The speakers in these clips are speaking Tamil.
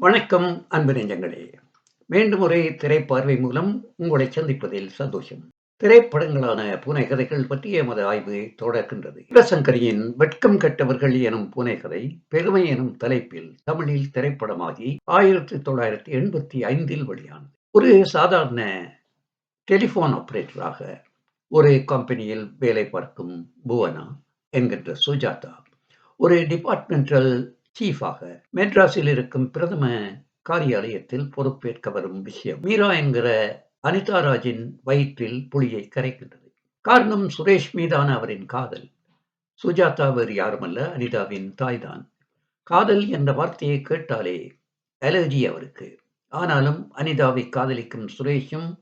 வணக்கம் அன்பு நெஞ்சங்களே. மீண்டும் ஒரு திரைப்பார்வை மூலம் உங்களை சந்திப்பதில் சந்தோஷம். திரைப்படங்களான பூனை கதைகள் பற்றிய எமது ஆய்வு தொடர்கின்றது. சிவசங்கரியின் வெட்கம் கெட்டவர்கள் எனும் பூனை கதை பெருமை எனும் தலைப்பில் தமிழில் திரைப்படமாகி ஆயிரத்தி தொள்ளாயிரத்தி எண்பத்தி ஐந்தில் வெளியானது. ஒரு சாதாரண டெலிஃபோன் ஆபரேட்டராக ஒரு கம்பெனியில் வேலை பார்க்கும் புவனா என்கின்ற சுஜாதா ஒரு டிபார்ட்மெண்டல் சீஃபாக மெட்ராஸில் இருக்கும் பிரதம காரியாலயத்தில் பொறுப்பேற்க வரும் விஷயம். மீரா என்கிற அனிதா ராஜின் வயிற்றில் புலியை கரைக்கின்றது. காரணம் சுரேஷ் மீதான அவரின் காதல். சுஜாதா வேறு யாருமல்ல அனிதாவின் தாய்தான். காதல் என்ற வார்த்தையை கேட்டாலே அலர்ஜி அவருக்கு. ஆனாலும் அனிதாவை காதலிக்கும் சுரேஷும்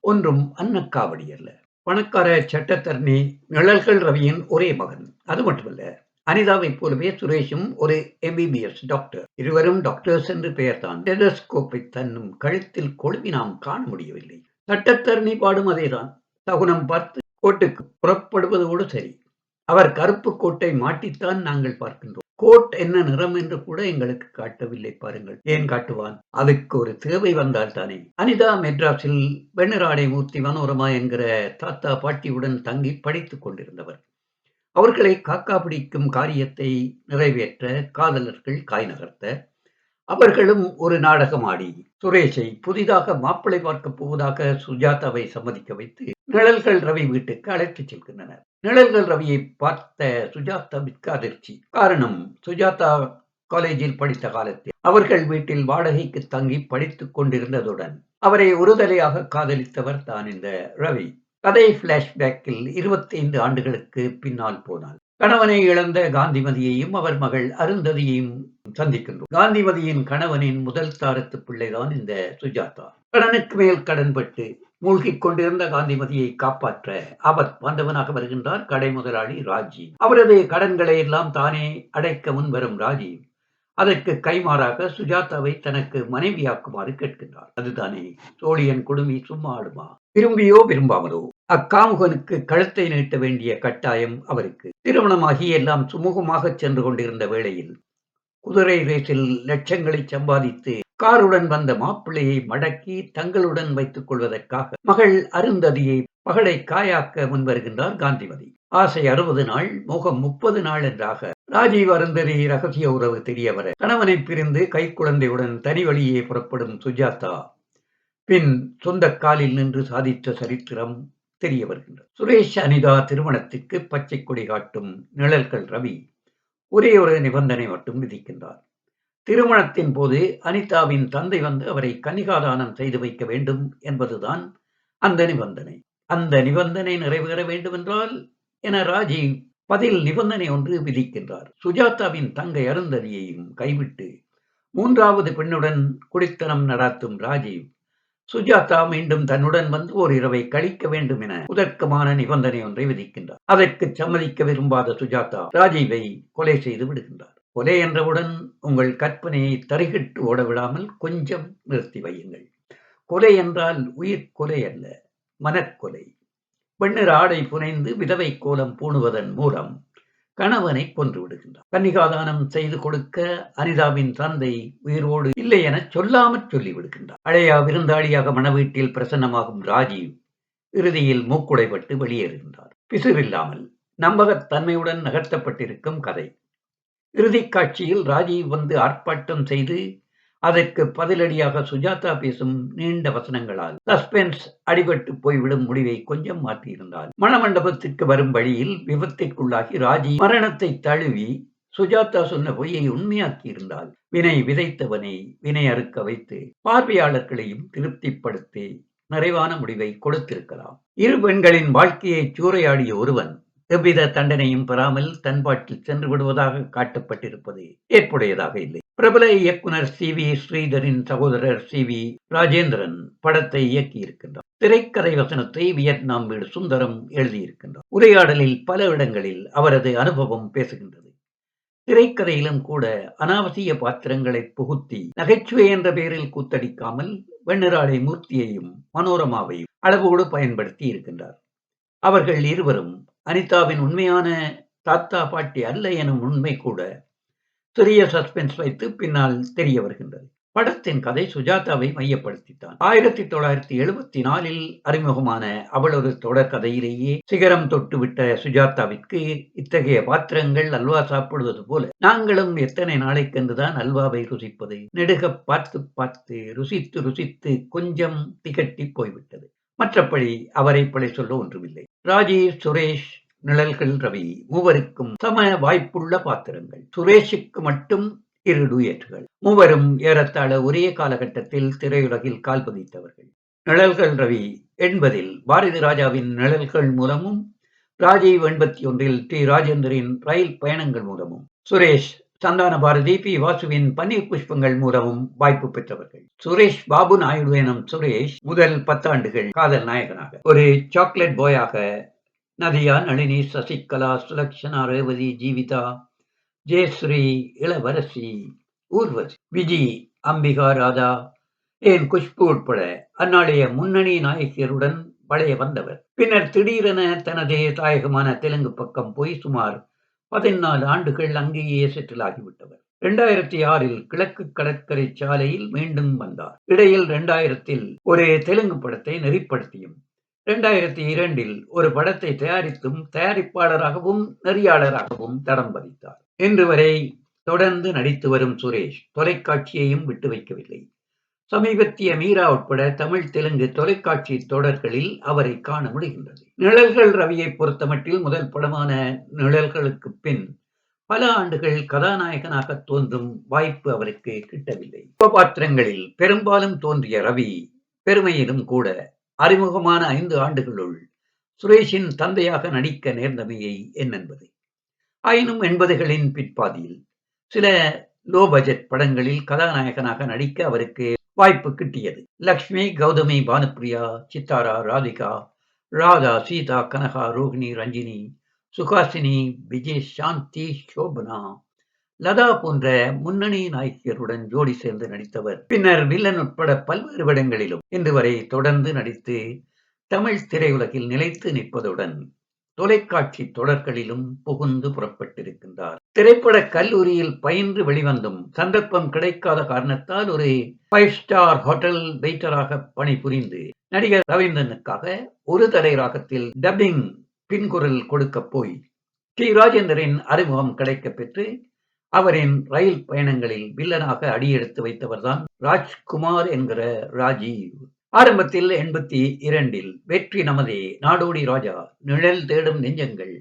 ஒன்றும் அன்னக்காவடி அல்ல. பணக்கார சட்டத்தரணி நிழல்கள் ரவியின் ஒரே மகன். அது மட்டுமல்ல அனிதாவைப் போலவே சுரேஷும் ஒரு எம்பிபிஎஸ் டாக்டர் இருவரும் டாக்டர்ஸ் என்று பெயர்தான். டெலஸ்கோப்பை தன்னும் கழுத்தில் கொழுவி நாம் காண முடியவில்லை. சட்டத்தரணி பாடும் அதேதான். தகுனம் பார்த்து கோட்டுக்கு புறப்படுவதோடு சரி. அவர் கருப்பு கோட்டை மாட்டித்தான் நாங்கள் பார்க்கின்றோம். கோட் என்ன நிறம் என்று கூட எங்களுக்கு காட்டவில்லை பாருங்கள். ஏன் காட்டுவான்? அதுக்கு ஒரு தேவை வந்தால் தானே. அனிதா மெட்ராஸில் வெண்ணராடை மூர்த்தி மனோரமா என்கிற தாத்தா பாட்டியுடன் தங்கி படித்துக் கொண்டிருந்தவர். அவர்களை காக்கா பிடிக்கும் காரியத்தை நிறைவேற்ற காதலர்கள் காய் நகர்த்த அவர்களும் ஒரு நாடகம் ஆடி சுரேஷை புதிதாக மாப்பிளை பார்க்க போவதாக சுஜாதாவை சம்மதிக்க வைத்து நிழல்கள் ரவி வீட்டுக்கு அழைத்துச் செல்கின்றனர். நிழல்கள் ரவியை பார்த்த சுஜாதாவிற்கு அதிர்ச்சி. காரணம் சுஜாதா காலேஜில் படித்த காலத்தில் அவர்கள் வீட்டில் வாடகைக்கு தங்கி படித்துக் கொண்டிருந்ததுடன் அவரை ஒருதலையாக காதலித்தவர் தான் இந்த ரவி. கதை பிளாஷ்பேக்கில் இருபத்தைந்து ஆண்டுகளுக்கு பின்னால் போனாள். கணவனை இழந்த காந்திமதியையும் அவர் மகள் அருந்ததியையும் சந்திக்கின்றோம். காந்திமதியின் கணவனின் முதல் தாரத்து பிள்ளைதான் இந்த சுஜாதா. கடனுக்கு மேல் கடன்பட்டு மூழ்கிக் கொண்டிருந்த காந்திமதியை காப்பாற்ற அவர் வந்தவனாக வருகின்றார் கடை முதலாளி ராஜி. அவரது கடன்களை எல்லாம் தானே அடைக்க முன்வரும் ராஜி. அதற்கு கைமாறாக சுஜாதாவை தனக்கு மனைவியாக்குமாறு கேட்கின்றார். அதுதானே சோழியன் குடுமி சும்மா ஆடுமா? விரும்பியோ விரும்பாமலோ அக்காமுகனுக்கு கழுத்தை நீட்ட வேண்டிய கட்டாயம் அவருக்கு. திருமணமாகி எல்லாம் சுமூகமாக சென்று கொண்டிருந்த வேளையில் குதிரை ரேசில் லட்சங்களை சம்பாதித்து காருடன் வந்த மாப்பிள்ளையை மடக்கி தங்களுடன் வைத்துக் கொள்வதற்காக மகள் அருந்ததியை மகளை காயாக்க முன்வருகின்றார் காந்திமதி. ஆசை அறுபது நாள் முகம் முப்பது நாள் என்றாக ராஜீவ் அருந்ததி ரகசிய உறவு தெரியவர கணவனை பிரிந்து கைக்குழந்தையுடன் தனி வழியே புறப்படும் சுஜாதா பின் சொந்த காலில் நின்று சாதித்த சரித்திரம் தெரிய வருகின்றது. சுரேஷ் அனிதா திருமணத்திற்கு பச்சை கொடி காட்டும் நிழல்கள் ரவி ஒரே ஒரு நிபந்தனை மட்டும் விதிக்கின்றார். திருமணத்தின் போது அனிதாவின் தந்தை வந்து அவரை கன்னிகாதானம் செய்து வைக்க வேண்டும் என்பதுதான் அந்த நிபந்தனை. அந்த நிபந்தனை நிறைவேற வேண்டுமென்றால் என ராஜி பதில் நிபந்தனை ஒன்று விதிக்கின்றார். சுஜாதாவின் தங்கை அருந்ததியையும் கைவிட்டு மூன்றாவது பெண்ணுடன் குடித்தனம் நடாத்தும் ராஜீவ் சுஜாதா மீண்டும் தன்னுடன் வந்து ஒரு இரவை கழிக்க வேண்டும் என உதர்க்கமான நிபந்தனை ஒன்றை விதிக்கின்றார். அதற்கு சம்மதிக்க விரும்பாத சுஜாதா ராஜீவை கொலை செய்து விடுகின்றார். கொலை என்றவுடன் உங்கள் கற்பனையை தரிகிட்டு ஓட விடாமல் கொஞ்சம் நிறுத்தி வையுங்கள். கொலை என்றால் உயிர் கொலை அல்ல மனக்கொலை. பெண்ணிற ஆடை புனைந்து விதவை கோலம் பூணுவதன் மூலம் கணவனை கொன்று விடுகின்றார். கன்னிகாதானம் செய்து கொடுக்க அனிதாவின் தந்தை உயிரோடு இல்லை என சொல்லாமற் சொல்லி விடுகின்றார் அழையா விருந்தாளியாக மணவீட்டில் பிரசன்னமாகும் ராஜீவ் இறுதியில் மூக்குடைப்பட்டு வெளியேறுகின்றார். பிசுவில்லாமல் நம்பகத்தன்மையுடன் நகர்த்தப்பட்டிருக்கும் கதை. இறுதிக் காட்சியில் ராஜீவ் வந்து ஆர்ப்பாட்டம் செய்து அதற்கு பதிலடியாக சுஜாதா பேசும் நீண்ட வசனங்களால் சஸ்பென்ஸ் அடிபட்டு போய்விடும் முடிவை கொஞ்சம் மாற்றியிருந்தால் மணமண்டபத்திற்கு வரும் வழியில் விபத்திற்குள்ளாகி ராஜி மரணத்தை தழுவி சுஜாதா சொன்ன பொய்யை உண்மையாக்கி இருந்தால் வினை விதைத்தவனை வினை அறுக்க வைத்து பார்வையாளர்களையும் திருப்திப்படுத்தி நிறைவான முடிவை கொடுத்திருக்கலாம். இரு பெண்களின் வாழ்க்கையை சூறையாடிய ஒருவன் எவ்வித தண்டனையும் பெறாமல் தன்பாட்டில் சென்று விடுவதாக காட்டப்பட்டிருப்பது ஏற்புடையதாக இல்லை. பிரபல இயக்குனர் சி வி ஸ்ரீதரின் சகோதரர் சி வி ராஜேந்திரன் படத்தை இயக்கியிருக்கின்றார். திரைக்கதை வசனத்தை வியட்நாம் வீடு சுந்தரம் எழுதியிருக்கின்றார். உரையாடலில் பல இடங்களில் அவரது அனுபவம் பேசுகின்றது. திரைக்கதையிலும் கூட அனாவசிய பாத்திரங்களை புகுத்தி நகைச்சுவை என்ற பெயரில் கூத்தடிக்காமல் வெண்ணிராடை மூர்த்தியையும் மனோரமாவையும் அளவோடு பயன்படுத்தி இருக்கின்றார். அவர்கள் இருவரும் அனிதாவின் உண்மையான தாத்தா பாட்டி அல்ல எனும் உண்மை கூட சிறிய சஸ்பென்ஸ் வைத்து பின்னால் தெரிய வருகின்றது. படத்தின் கதை சுஜாதாவை மையப்படுத்தித்தான். ஆயிரத்தி தொள்ளாயிரத்தி எழுபத்தி நாலில் அறிமுகமான அவள் தொடர் கதையிலேயே சிகரம் தொட்டுவிட்ட சுஜாதாவிற்கு இத்தகைய பாத்திரங்கள் அல்வா சாப்பிடுவது போல நாங்களும் எத்தனை நாளைக்கென்றுதான் அல்வாவை ருசிப்பது? நெடுக பார்த்து பார்த்து ருசித்து ருசித்து கொஞ்சம் திகட்டி போய்விட்டது. மற்றபடி அவரை பழி சொல்ல ஒன்றுமில்லை. ராஜேஷ் சுரேஷ் நிழல்கள் ரவி மூவருக்கும் சம வாய்ப்புள்ள பாத்திரங்கள். சுரேஷுக்கு மட்டும் இரு டூயட்டுகள் மூவரும் ஏறத்தாழ ஒரே காலகட்டத்தில் திரையுலகில் கால் பதித்தவர்கள். நிழல்கள் ரவி என்பதில் பாரதி ராஜாவின் நிழல்கள் மூலமும் ராஜீவ் எண்பத்தி ஒன்றில் டி. ராஜேந்திரின் ரயில் பயணங்கள் மூலமும் சுரேஷ் சந்தான பாரதி பி. வாசுவின் பன்னீர் புஷ்பங்கள் மூலமும் வாய்ப்பு பெற்றவர்கள். சுரேஷ் பாபு நாயுடு எனும் சுரேஷ் முதல் பத்தாண்டுகள் காதல் நாயகனாக. ஒரு சாக்லேட் பாயாக நதியா நளினி சசிகலா சுலக்ஷனா ரேவதி ஜீவிதா ஜெயஸ்ரீ இளவரசி ஊர்வசி விஜி அம்பிகா ராதா ஏன் குஷ்பு உட்பட அந்நாளைய முன்னணி நாயகியருடன் வளைய வந்தவர். பின்னர் திடீரென தனது தாயகமான தெலுங்கு பக்கம் போய் சுமார் பதினாலு ஆண்டுகள் அங்கேயே செட்டில் ஆகிவிட்டவர் இரண்டாயிரத்தி ஆறில் கிழக்கு கடற்கரை சாலையில் மீண்டும் வந்தார். இடையில் இரண்டாயிரத்தில் ஒரு தெலுங்கு படத்தை நெறிப்படுத்தியும் இரண்டாயிரத்தி இரண்டில் ஒரு படத்தை தயாரித்தும் தயாரிப்பாளராகவும் நெறியாளராகவும் தடம் பதித்தார். இன்று வரை தொடர்ந்து நடித்து வரும் சுரேஷ் தொலைக்காட்சியையும் விட்டு வைக்கவில்லை. சமீபத்திய மீரா உட்பட தமிழ் தெலுங்கு தொலைக்காட்சி தொடர்களில் அவரை காண முடிகின்றது. நிழல்கள் ரவியை பொறுத்தமட்டில் முதல் படமான நிழல்களுக்கு பின் பல ஆண்டுகள் கதாநாயகனாக தோன்றும் வாய்ப்பு அவருக்கு கிட்டவில்லை. உபபாத்திரங்களில் பெரும்பாலும் தோன்றிய ரவி பெருமையிலும் கூட அறிமுகமான ஐந்து ஆண்டுகளுள் சுரேஷின் தந்தையாக நடிக்க நேர்ந்தமையை என்னென்பது ஆயினும் எண்பதுகளின் பிற்பாதியில் சில லோ பட்ஜெட் படங்களில் கதாநாயகனாக நடிக்க அவருக்கு வாய்ப்பு கிட்டியது. லக்ஷ்மி கௌதமி பானுப்பிரியா சித்தாரா ராதிகா ராதா சீதா கனகா ரோஹிணி ரஞ்சினி சுகாசினி விஜய் சாந்தி சோபனா லதா போன்ற முன்னணி நாயகியருடன் ஜோடி சேர்ந்து நடித்தவர். பின்னர் வில்லன் உட்பட பல்வேறு இடங்களிலும் இன்று வரை தொடர்ந்து நடித்து தமிழ் திரையுலகில் நிலைத்து நிற்பதுடன் தொலைக்காட்சி தொடர்களிலும் புகுந்து புறப்பட்டிருக்கின்றார். திரைப்பட கல்லூரியில் பயின்று வெளிவந்தும் சந்தர்ப்பம் கிடைக்காத காரணத்தால் ஒரு ஃபைவ் ஸ்டார் ஹோட்டல் வெயிட்டராக பணிபுரிந்து நடிகர் ரவீந்திரனுக்காக ஒரு தடை ராகத்தில் டப்பிங் பின்குரல் கொடுக்க போய் டி ராஜேந்தரின் அறிமுகம் கிடைக்க பெற்று அவரின் ரயில் பயணங்களில் வில்லனாக அடியெடுத்து வைத்தவர்தான் ராஜ்குமார் என்கிற ராஜீவ். ஆரம்பத்தில் எண்பத்தி இரண்டில் வெற்றி நமதே நாடோடி ராஜா நிழல் தேடும் நெஞ்சங்கள்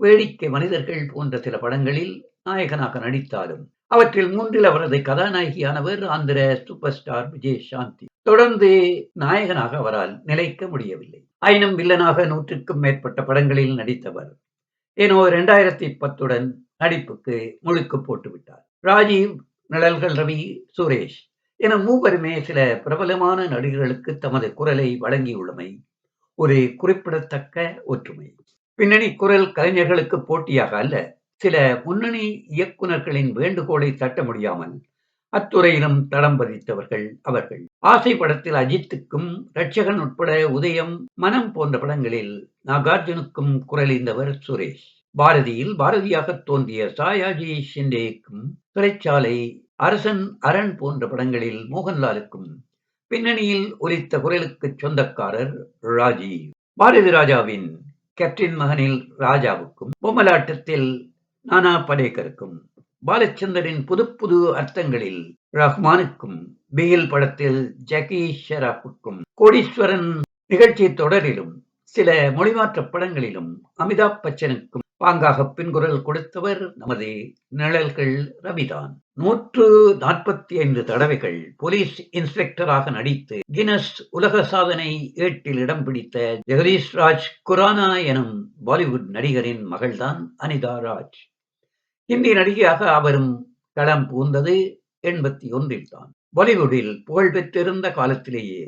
வேடிக்கை மனிதர்கள் போன்ற சில படங்களில் நாயகனாக நடித்தாலும் அவற்றில் மூன்றில் அவரது கதாநாயகியானவர் ஆந்திர சூப்பர் ஸ்டார் விஜய் சாந்தி. தொடர்ந்து நாயகனாக அவரால் நிலைக்க முடியவில்லை. ஆயினும் வில்லனாக நூற்றுக்கும் மேற்பட்ட படங்களில் நடித்தவர் ஏனோ ரெண்டாயிரத்தி பத்துடன் நடிப்புக்கு முழுக்கு போட்டுவிட்டார். ராஜீவ் நிழல்கள் ரவி சுரேஷ் என மூவருமே சில பிரபலமான நடிகர்களுக்கு தமது குரலை வழங்கியுள்ளமை ஒரு குறிப்பிடத்தக்க ஒற்றுமை. பின்னணி குரல் கலைஞர்களுக்கு போட்டியாக அல்ல சில முன்னணி இயக்குநர்களின் வேண்டுகோளை தட்ட முடியாமல் அத்துறையிலும் தடம் பதித்தவர்கள் அவர்கள். ஆசை படத்தில் அஜித்துக்கும் ரட்சகன் உட்பட உதயம் மனம் போன்ற படங்களில் நாகார்ஜுனுக்கும் குரலிந்தவர் சுரேஷ். பாரதியில் பாரதியாக தோன்றிய சாயாஜி ஷிண்டேக்கும் சிறைச்சாலை அரசன் அரண் போன்ற படங்களில் மோகன்லாலுக்கும் பின்னணியில் ஒலித்த குரலுக்கு சொந்தக்காரர் ராஜி பாரதி ராஜாவின் கேப்டின் மகனில் ராஜாவுக்கும் பொம்மலாட்டத்தில் நானா படேக்கருக்கும் பாலச்சந்தரின் புது புது அர்த்தங்களில் ரஹ்மானுக்கும் பிகில் படத்தில் ஜக்கி ஷெராப்புக்கும் கோடீஸ்வரன் நிகழ்ச்சி தொடரிலும் சில மொழிமாற்ற படங்களிலும் அமிதாப் பச்சனுக்கும் பாங்காக பின்குரல் கொடுத்தவர் நமது நிழல்கள் ரவிதான். நூற்று நாற்பத்தி ஐந்து தடவைகள் போலீஸ் இன்ஸ்பெக்டராக நடித்து கினஸ் உலக சாதனை ஏட்டில் இடம் பிடித்த ஜெகதீஷ் ராஜ் குரானா எனும் பாலிவுட் நடிகரின் மகள்தான் அனிதா ராஜ். ஹிந்தி நடிகையாக அவரும் களம் பூந்தது எண்பத்தி ஒன்றில் தான் பாலிவுட்டில் புகழ்பெற்றிருந்த காலத்திலேயே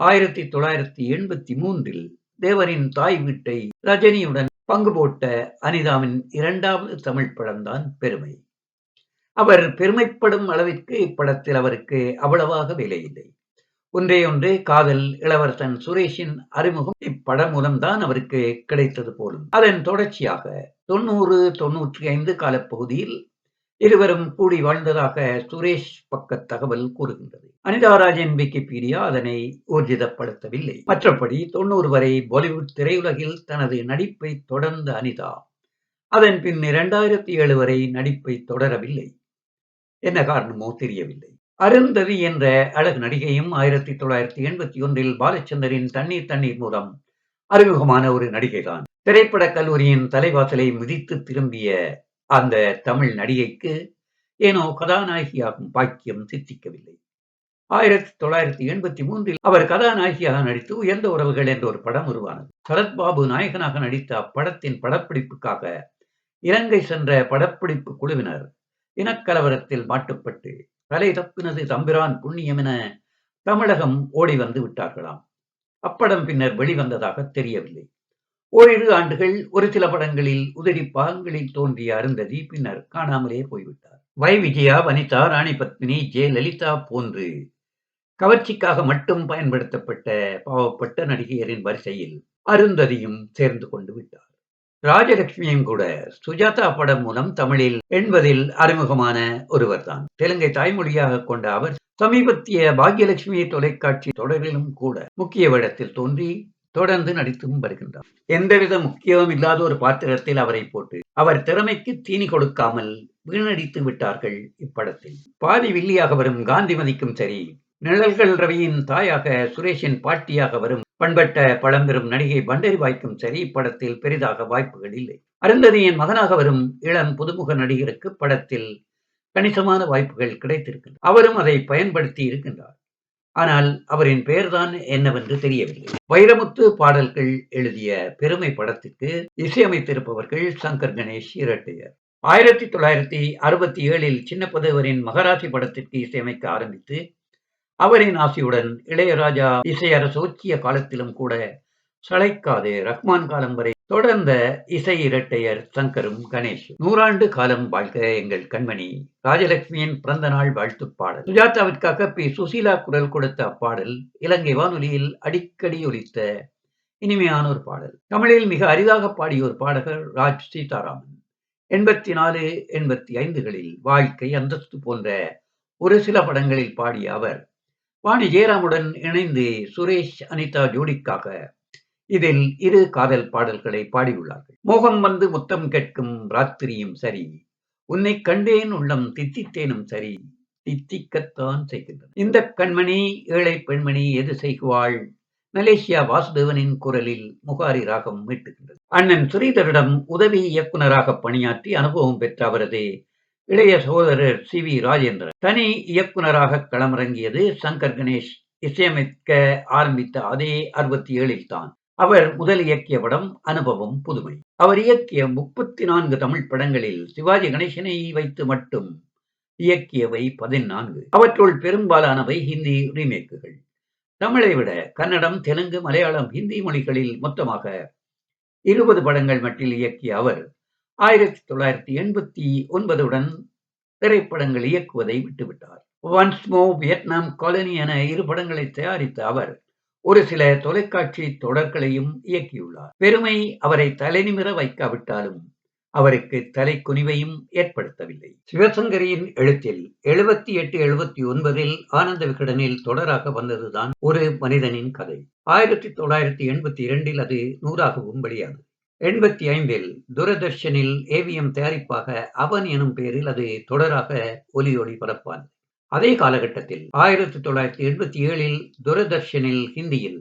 ஆயிரத்தி தொள்ளாயிரத்தி எண்பத்தி மூன்றில் தேவரின் தாய் வீட்டை ரஜினியுடன் பங்கு போட்ட அனிதாவின் இரண்டாவது தமிழ் படம்தான் பெருமை. அவர் பெருமைப்படும் அளவிற்கு இப்படத்தில் அவருக்கு அவ்வளவாக விலையில்லை. ஒன்றே ஒன்று காதல் இளவரசன் சுரேஷின் அறிமுகம் இப்படம் மூலம்தான் அவருக்கு கிடைத்தது போலும். அதன் தொடர்ச்சியாக தொண்ணூறு தொன்னூற்றி ஐந்து காலப்பகுதியில் இருவரும் கூடி வாழ்ந்ததாக சுரேஷ் பக்க தகவல் கூறுகின்றது. அனிதாராஜன் விக்கிபீடியா அதனை ஊர்ஜிதப்படுத்தவில்லை. மற்றபடி தொண்ணூறு வரை பாலிவுட் திரையுலகில் தனது நடிப்பை தொடர்ந்த அனிதா அதன் பின் இரண்டாயிரத்தி ஏழு வரை நடிப்பை தொடரவில்லை. என்ன காரணமோ தெரியவில்லை. அருந்ததி என்ற அழகு நடிகையும் ஆயிரத்தி தொள்ளாயிரத்தி எண்பத்தி ஒன்றில் பாலச்சந்தரின் தண்ணீர் தண்ணீர் மூலம் அறிமுகமான ஒரு நடிகைதான். திரைப்பட கல்லூரியின் தலைவாசலை மிதித்து திரும்பிய அந்த தமிழ் நடிகைக்கு ஏனோ கதாநாயகியாகும் பாக்கியம் சித்திக்கவில்லை. ஆயிரத்தி தொள்ளாயிரத்தி எண்பத்தி மூன்றில் அவர் கதாநாயகியாக நடித்து உயர்ந்த உறவுகள் என்ற ஒரு படம் உருவானது. சரத்பாபு நாயகனாக நடித்த அப்படத்தின் படப்பிடிப்புக்காக இலங்கை சென்ற படப்பிடிப்பு குழுவினர் இனக்கலவரத்தில் மாட்டுப்பட்டு தலை தப்பினது தம்பிரான் புண்ணியம் என தமிழகம் ஓடி வந்து விட்டார்களாம். அப்படம் பின்னர் வெளிவந்ததாக தெரியவில்லை. ஓரிரு ஆண்டுகள் ஒரு சில படங்களில் உதடி பாகங்களில் தோன்றிய அருந்ததி பின்னர் காணாமலே போய்விட்டார். வை விஜயா வனிதா ராணி பத்மினி ஜே லலிதா போன்று கவர்ச்சிக்காக மட்டும் பயன்படுத்தப்பட்ட பாவப்பட்ட நடிகையரின் வரிசையில் அருந்ததியும் சேர்ந்து கொண்டு விட்டார். ராஜலட்சுமியும் கூட சுஜாதா படம் மூலம் தமிழில் என்பதில் அறிமுகமான ஒருவர்தான். தெலுங்கை தாய்மொழியாக கொண்ட அவர் சமீபத்திய பாக்யலட்சுமி தொலைக்காட்சி தொடரிலும் கூட முக்கிய வேடத்தில் தோன்றி தொடர்ந்து நடித்தும் வருகின்றார். எந்தவித முக்கியமும் இல்லாத ஒரு பாத்திரத்தில் அவரை போட்டு அவர் திறமைக்கு தீனி கொடுக்காமல் வீணடித்து விட்டார்கள் இப்படத்தில். பாதி வில்லியாக வரும் காந்திமதிக்கும் சரி நிழல்கள் ரவியின் தாயாக சுரேஷின் பாட்டியாக வரும் பண்பட்ட பழம்பெரும் நடிகை பண்டரி வாய்க்கும் சரி இப்படத்தில் பெரிதாக வாய்ப்புகள் இல்லை. அருந்ததியின் மகனாக வரும் இளம் புதுமுக நடிகருக்கு படத்தில் கணிசமான வாய்ப்புகள் கிடைத்திருக்கின்றன. அவரும் அதை பயன்படுத்தி இருக்கின்றார். ஆனால் அவரின் பெயர்தான் என்னவென்று தெரியவில்லை. வைரமுத்து பாடல்கள் எழுதிய பெருமை படத்துக்கு இசையமைத்திருப்பவர்கள் சங்கர் கணேஷ் இரட்டையர். ஆயிரத்தி தொள்ளாயிரத்தி அறுபத்தி ஏழில் சின்னப்பதவரின் மகராசி படத்திற்கு இசையமைக்க ஆரம்பித்து அவரின் ஆசையுடன் இளையராஜா இசையரசு உச்சிய காலத்திலும் கூட சளைக்காது ரஹ்மான் காலம் வரை தொடர்ந்த இசை இரட்டையர் சங்கரும் கணேஷ் நூறாண்டு காலம் வாழ்க எங்கள் கண்மணி. ராஜலட்சுமியின் பிறந்த நாள் வாழ்த்து பாடல். சுஜாதாவிற்காக பி. சுசீலா குரல் கொடுத்த அப்பாடல் இலங்கை வானொலியில் அடிக்கடி ஒலித்த இனிமையான ஒரு பாடல். தமிழில் மிக அரிதாக பாடிய ஒரு பாடகர் ராஜ் சீதாராமன். எண்பத்தி நாலு எண்பத்தி ஐந்துகளில் வாழ்க்கை அந்தஸ்து போன்ற ஒரு சில படங்களில் பாடிய அவர் வாணி ஜெயராமுடன் இணைந்து சுரேஷ் அனிதா ஜோடிக்காக இதில் இரு காதல் பாடல்களை பாடியுள்ளார்கள். மோகம் வந்து முத்தம் கேட்கும் ராத்திரியும் சரி உன்னை கண்டேன் உள்ளம் தித்தித்தேனும் சரி தித்திக்கத்தான் செய்கின்றன. இந்த கண்மணி ஏழை பெண்மணி எது செய்குவாள்? மலேசியா வாசுதேவனின் குரலில் முகாரி ராகம் மீட்டுகின்றது. அண்ணன் ஸ்ரீதரிடம் உதவி இயக்குநராக பணியாற்றி அனுபவம் பெற்ற அவரது இளைய சகோதரர் சி வி ராஜேந்திரன். தனி இயக்குநராக களமிறங்கியது சங்கர் கணேஷ். இசையமைக்க ஆரம்பித்த அதே அறுபத்தி ஏழில் தான். அவர் முதல் இயக்கிய படம் அனுபவம் புதுமை. அவர் இயக்கிய முப்பத்தி நான்கு தமிழ் படங்களில் சிவாஜி கணேசனை வைத்து மட்டும் இயக்கியவை பதினான்கு. அவற்றுள் பெரும்பாலானவை ஹிந்தி ரீமேக்குகள். தமிழை விட கன்னடம் தெலுங்கு மலையாளம் ஹிந்தி மொழிகளில் மொத்தமாக இருபது படங்கள் மட்டில் இயக்கிய அவர் ஆயிரத்தி தொள்ளாயிரத்தி எண்பத்தி ஒன்பதுடன் திரைப்படங்கள் இயக்குவதை விட்டுவிட்டார். ஒன்ஸ் மோ வியட்நாம் காலனி என இரு படங்களை தயாரித்த அவர் ஒரு சில தொலைக்காட்சி தொடர்களையும் இயக்கியுள்ளார். பெருமை அவரை தலைநிமிர வைக்காவிட்டாலும் அவருக்கு தலை குனிவையும் ஏற்படுத்தவில்லை. சிவசங்கரியின் எழுத்தில் எழுபத்தி எட்டு எழுபத்தி ஒன்பதில் ஆனந்த விகடனில் தொடராக வந்ததுதான் ஒரு மனிதனின் கதை. ஆயிரத்தி தொள்ளாயிரத்தி எண்பத்தி இரண்டில் அது நூறாகவும் வெளியானது. எண்பத்தி ஐந்தில் தூரதர்ஷனில் ஏவிஎம் தயாரிப்பாக அவன் எனும் பெயரில் அது தொடராக ஒலி ஒளி பரப்பானது அதே காலகட்டத்தில் ஆயிரத்தி தொள்ளாயிரத்தி எண்பத்தி ஏழில் தூரதர்ஷனில் ஹிந்தியில்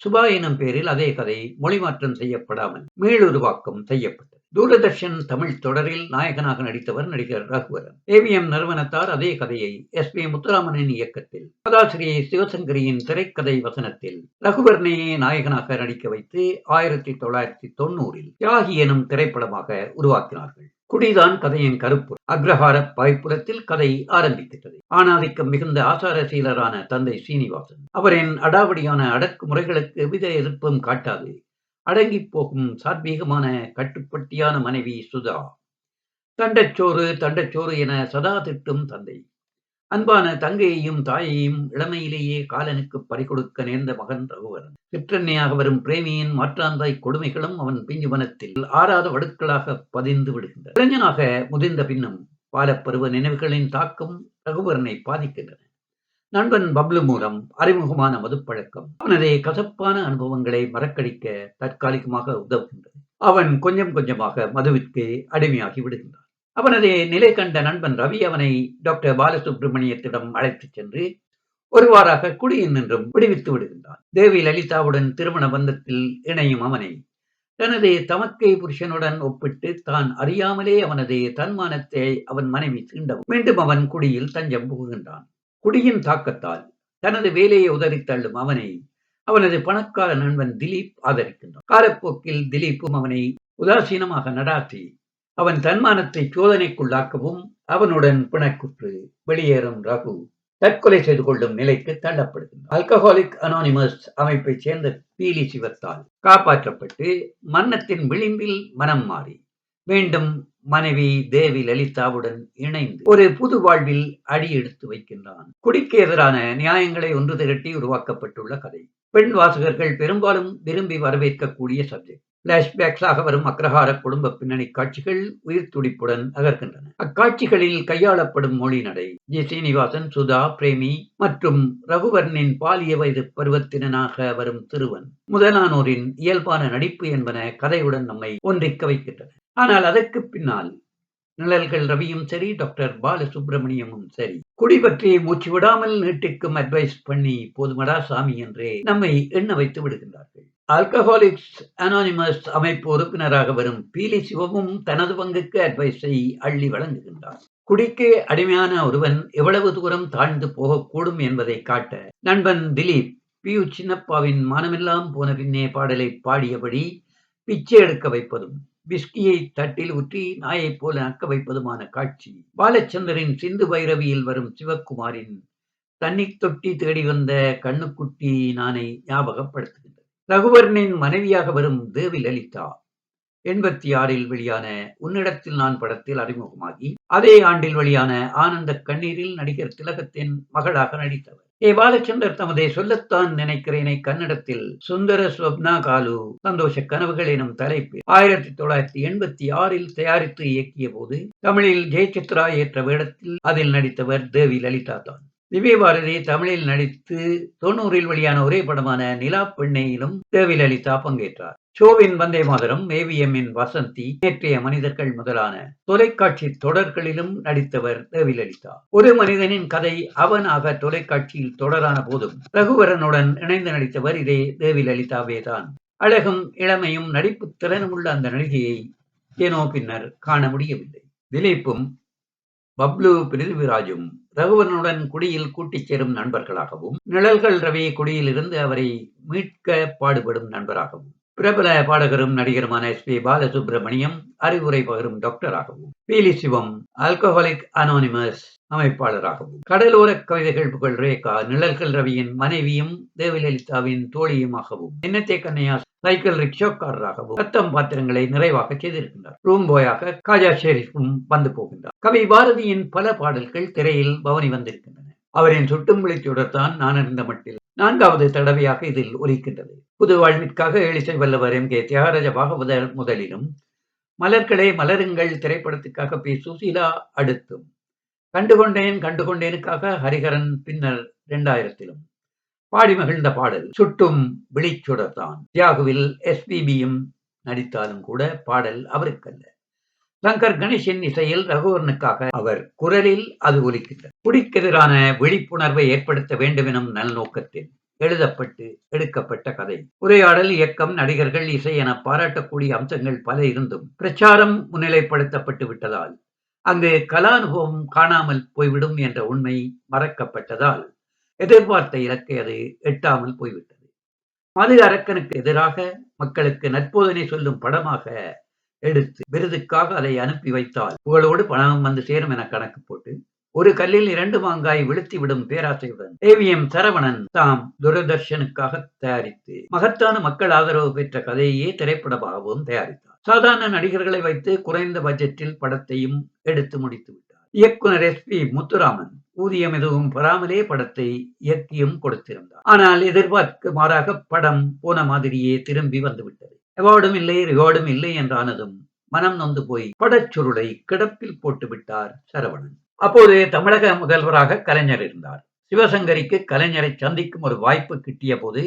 சுபா எனும் பெயரில் அதே கதை மொழிமாற்றம் செய்யப்படாமல் மீளுருவாக்கம் செய்யப்பட்டது. தூரதர்ஷன் தமிழ் தொடரில் நாயகனாக நடித்தவர் நடிகர் ரகுவரன். ஏவிஎம் நிறுவனத்தார் அதே கதையை எஸ் பி முத்துராமனின் இயக்கத்தில் கதாசிரியை சிவசங்கரியின் திரைக்கதை வசனத்தில் ரகுவரனையே நாயகனாக நடிக்க வைத்து ஆயிரத்தி தொள்ளாயிரத்தி தொண்ணூறில் தியாகி எனும் திரைப்படமாக உருவாக்கினார்கள். குடிதான் கதையின் கருப்பு அக்ரஹார பாய்ப்புலத்தில் கதை ஆரம்பிக்கின்றது ஆணாதிக்கம் மிகுந்த ஆசார சீலரான தந்தை சீனிவாசன் அவரின் அடாவடியான அடக்குமுறைகளுக்கு எவ்வித எதிர்ப்பும் காட்டாது அடங்கி போகும் சாத்வீகமான கட்டுப்பட்டியான மனைவி சுதா. தண்டச்சோறு தண்டச்சோறு என சதா திட்டும் தந்தை. அன்பான தங்கையையும் தாயையும் இளமையிலேயே காலனுக்கு பறிகொடுக்க நேர்ந்த மகன் ரகுவரன் சிற்றன்னையாக வரும் பிரேமியின் மாற்றாந்தாய் கொடுமைகளும் அவன் பிஞ்சுவனத்தில் ஆறாத வடுக்களாக பதிந்து விடுகின்றன. இளைஞனாக முதிர்ந்த பின்னும் பாலப்பருவ நினைவுகளின் தாக்கம் ரகுவரனை பாதிக்கின்றன. நண்பன் பப்ளு மூலம் அறிமுகமான மதுப்பழக்கம். அவனது கசப்பான அனுபவங்களை மறக்கடிக்க தற்காலிகமாக உதவுகின்றது. அவன் கொஞ்சம் கொஞ்சமாக மதுவிற்கு அடிமையாகி விடுகின்றான். அவனது நிலை கண்ட நண்பன் ரவி அவனை டாக்டர் பாலசுப்ரமணியத்திடம் அழைத்துச் சென்று ஒருவாறாக குடியின் நின்றும் விடுவித்து விடுகின்றான். தேவி லலிதாவுடன் திருமண பந்தத்தில் இணையும் அவனை தனது தமக்கை புருஷனுடன் ஒப்பிட்டு தான் அறியாமலே அவனது தன்மானத்தை அவன் மனைவி தீண்டவும் மீண்டும் அவன் குடியில் தஞ்சம் புகுகின்றான். குடியின் தாக்கத்தால் தனது வேலையை உதறி தள்ளும் அவனை அவனது பணக்கார நண்பன் திலீப் ஆதரிக்கின்றான். காலப்போக்கில் திலீப்பும் அவனை உதாசீனமாக நடாத்தி அவன் தன்மானத்தை சோதனைக்குள்ளாக்கவும் அவனுடன் பிணக்குற்று வெளியேறும் ரகு தற்கொலை செய்து கொள்ளும் நிலைக்கு தள்ளப்படுகின்றார் அல்கஹாலிக் அனானிமஸ் அமைப்பைச் சேர்ந்த பீலி சிவத்தால் காப்பாற்றப்பட்டு மன்னத்தின் விளிம்பில் மனம் மாறி மீண்டும் மனைவி தேவி லலிதாவுடன் இணைந்து ஒரு புது வாழ்வில் அடி எடுத்து வைக்கின்றான். குடிக்கு எதிரான நியாயங்களை ஒன்று திரட்டி உருவாக்கப்பட்டுள்ள கதை. பெண் வாசகர்கள் பெரும்பாலும் விரும்பி வரவேற்கக்கூடிய சப்ஜெக்ட் பிளாஷ்பேக்ஸாக வரும் அக்ரஹார குடும்ப பின்னணி காட்சிகள் உயிர் துடிப்புடன் நகர்கின்றன அக்காட்சிகளில் கையாளப்படும் மொழி நடை ஜி. சீனிவாசன் சுதா பிரேமி மற்றும் ரகுவர்னின் பாலிய வயது பருவத்தினனாக வரும் திருவன். முதலானோரின் இயல்பான நடிப்பு என்பன கதையுடன் நம்மை ஒன்றிக்க வைக்கின்றன. ஆனால் அதற்கு பின்னால் நிழல்கள் ரவியும் சரி டாக்டர் பாலசுப்ரமணியமும் சரி. குடி பற்றி மூச்சு விடாமல் நீட்டிக்கும் அட்வைஸ் பண்ணி போதுமடா சாமி என்றே நம்மை எண்ண வைத்து விடுகின்றார்கள். ஆல்கஹாலிக்ஸ் அனானிமஸ் அமைப்பு உறுப்பினராக வரும் பீலி சிவமும் தனது பங்குக்கு அட்வைஸை அள்ளி வழங்குகின்றார். குடிக்கு அடிமையான ஒருவன் எவ்வளவு தூரம் தாழ்ந்து போகக்கூடும் என்பதை காட்ட நண்பன் திலீப் பியு சின்னப்பாவின் மானமெல்லாம் போன பின்னே பாடலை பாடியபடி பிச்சை எடுக்க வைப்பதும் விஸ்கியை தட்டில் ஊற்றி நாயைப் போல அக்க வைப்பதுமான காட்சி பாலச்சந்தரின் சிந்து பைரவியில் வரும் சிவக்குமாரின் தண்ணி தொட்டி தேடி வந்த கண்ணுக்குட்டி நானை ஞாபகப்படுத்துகின்றது. ரகுவரனின் மனைவியாக வரும் தேவி லலிதா எண்பத்தி ஆறில் வெளியான உன்னிடத்தில் நான் படத்தில் அறிமுகமாகி அதே ஆண்டில் வெளியான ஆனந்த கண்ணீரில் நடிகர் திலகத்தின் மகளாக நடித்தவர். ஏ பாலச்சந்தர் தமதை சொல்லத்தான் நினைக்கிறேனை கன்னடத்தில். சுந்தர ஸ்வப்னா காலு சந்தோஷ கனவுகள் எனும் தலைப்பில் ஆயிரத்தி தொள்ளாயிரத்தி எண்பத்தி ஆறில் தயாரித்து இயக்கிய போது தமிழில் ஜெயசித்ரா ஏற்ற வேடத்தில் அதில் நடித்தவர் தேவி லலிதா தான் திவ்ய பாரதி தமிழில் நடித்து தொண்ணூறில் வெளியான ஒரே படமான நிலா பெண்ணையிலும் தேவி லலிதா பங்கேற்றார். ஷோவின் வந்தே மாதரம் ஏவிஎம்மின் வசந்தி நேற்றைய மனிதர்கள் முதலான தொலைக்காட்சி தொடர்களிலும் நடித்தவர் தேவி லலிதா ஒரு மனிதனின் கதை அவனாக தொலைக்காட்சியில் தொடரான போதும் ரகுவரனுடன் இணைந்து நடித்தவர் இதே தேவி லலிதாவே தான் அழகும் இளமையும் நடிப்பு திறனும் உள்ள அந்த நடிகையை ஏனோ பின்னர் காண முடியவில்லை. திலீப்பும் பப்ளு பிரிதிவிராஜும் ரகுவனுடன் குடியில் கூட்டிச் சேரும் நண்பர்களாகவும் நிழல்கள் ரவி குடியிலிருந்து அவரை மீட்க பாடுபடும் நண்பராகவும் பிரபல பாடகரும் நடிகருமான எஸ் பி பாலசுப்ரமணியம் அறிவுரை பகரும் டாக்டராகவும் பீலி சிவம் ஆல்கஹாலிக் அனோனிமஸ் அமைப்பாளராகவும் கடலோர கவிதைகள் புகழ் ரேகா நிழல்கள் ரவியின் மனைவியும் தேவலலிதாவின் தோழியுமாகவும் என்னத்தே கண்ணையா சைக்கிள் ரிக்ஷோக்காரராகவும் தத்தம் பாத்திரங்களை நிறைவாக செய்திருக்கின்றார். ரூம் பாயாக காஜா ஷெரீஃபும் வந்து போகின்றார். கவி பாரதியின் பல பாடல்கள் திரையில் பவனி வந்திருக்கின்றன. அவரின் சுட்டும் விழிச்சுடர்தான் நான் இருந்த மட்டில் நான்காவது தடவையாக இதில் ஒலிக்கின்றது. புது வாழ்விற்காக எழிசை வல்லவர் எம். கே. தியாகராஜ பாகவதர் முதலிலும் மலர்களே மலருங்கள் திரைப்படத்துக்காக பி. சுசீலா அடுத்தும். கண்டுகொண்டேன் கண்டுகொண்டேனுக்காக ஹரிஹரன் பின்னர் இரண்டாயிரத்திலும். பாடி மகிழ்ந்த பாடல். சுட்டும் விழிச்சுடர்தான் தியாகுவில் எஸ்பிபியும் நடித்தாலும் கூட பாடல் அவருக்கல்ல. சங்கர் கணேஷின் இசையில் ரகுவரனுக்காக அவர் குரலில் அது ஒலிக்கின்றது. குடிக்கெதிரான விழிப்புணர்வை ஏற்படுத்த வேண்டும் எனும் நல்நோக்கத்தில் எழுதப்பட்டு எடுக்கப்பட்ட கதை. உரையாடல் இயக்கம் நடிகர்கள் இசை என பாராட்டக்கூடிய அம்சங்கள் பல இருந்தும் பிரச்சாரம் முன்னிலைப்படுத்தப்பட்டு விட்டதால் அங்கு கலானுபவம் காணாமல் போய்விடும் என்ற உண்மை மறக்கப்பட்டதால் எதிர்பார்த்த இலக்கை அது எட்டாமல் போய்விட்டது. மது அரக்கனுக்கு எதிராக மக்களுக்கு நற்போதனை சொல்லும் படமாக எடுத்து விருதுக்காக அதை அனுப்பி வைத்தால் புகழோடு பணம் வந்து சேரும் என கணக்கு போட்டு ஒரு கல்லில் இரண்டு மாங்காய் விழுத்தி விடும் பேராசையுடன் ஏவிஎம் சரவணன் தாம் துரதர்ஷனுக்காக தயாரித்து மகத்தான மக்கள் ஆதரவு பெற்ற கதையே திரைப்படமாகவும் தயாரித்தார். சாதாரண நடிகர்களை வைத்து குறைந்த பட்ஜெட்டில் படத்தையும் எடுத்து முடித்து இயக்குனர் எஸ் பி முத்துராமன் ஊதியம் எதுவும் பெறாமலே படத்தை இயக்கியும் கொடுத்திருந்தார். ஆனால் எதிர்பார்க்க மாறாக படம் போன மாதிரியே திரும்பி வந்துவிட்டது. அவார்டும் இல்லை ரிவார்டும் இல்லை என்றானதும் மனம் நொந்து போய் படச்சுருளை கிடப்பில் போட்டு விட்டார் சரவணன். அப்போது தமிழக முதல்வராக கலைஞர் இருந்தார். சிவசங்கரிக்கு கலைஞரை சந்திக்கும் ஒரு வாய்ப்பு கிட்டிய போது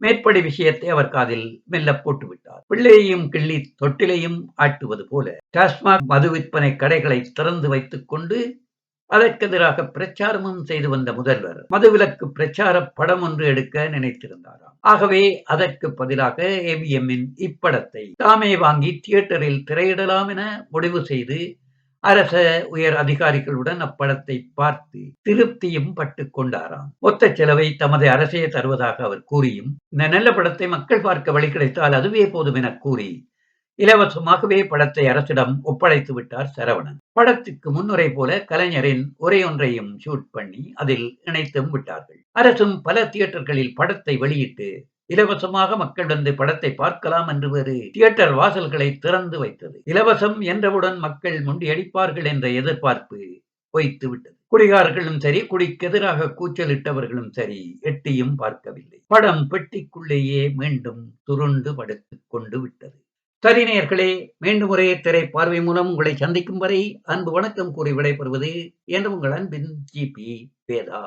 மேற்படி விஷயத்தை அவர் காதில் மெல்ல போட்டுவிட்டார். பிள்ளையையும் கிள்ளி தொட்டிலையும் ஆட்டுவது போல டாஸ்மாக் மது விற்பனை கடைகளை திறந்து வைத்துக் கொண்டு அதற்கெதிராக பிரச்சாரமும் செய்து வந்த முதல்வர் மதுவிலக்கு பிரச்சார படம் ஒன்று எடுக்க நினைத்திருந்தாராம். ஆகவே அதற்கு பதிலாக ஏவிஎம்மின் இப்படத்தை தாமே வாங்கி தியேட்டரில் திரையிடலாம் என முடிவு செய்து அரச உயர் அதிகாரிகளுடன் அப்படத்தை பார்த்து திருப்தியும் பட்டு கொண்டாராம். மொத்த செலவை தமது அரசே தருவதாக அவர் கூறியும் இந்த நல்ல படத்தை மக்கள் பார்க்க வழி கிடைத்தால் அதுவே போதும் என கூறி இலவசமாகவே படத்தை அரசிடம் ஒப்படைத்து விட்டார் சரவணன். படத்துக்கு முன்னுரை போல கலைஞரின் உரையொன்றையும் ஷூட் பண்ணி அதில் இணைத்தும் விட்டார்கள். அரசும் பல தியேட்டர்களில் படத்தை வெளியிட்டு இலவசமாக மக்கள் வந்து படத்தை பார்க்கலாம் என்று வேறு தியேட்டர் வாசல்களை திறந்து வைத்தது. இலவசம் என்றவுடன் மக்கள் முண்டியடிப்பார்கள் என்ற எதிர்பார்ப்பு பொய்த்து விட்டது குடிகாரர்களும் சரி குடிக்கு எதிராக கூச்சலிட்டவர்களும் சரி எட்டியும் பார்க்கவில்லை. படம் பெட்டிக்குள்ளேயே மீண்டும் துருண்டு படுத்துக் கொண்டு விட்டது. சரி நேயர்களே மீண்டும் ஒரே திரை பார்வை மூலம் உங்களை சந்திக்கும் வரை அன்பு வணக்கம் கூறி விடைபெறுவது என்று உங்கள் அன்பின் ஜிபி வேதா.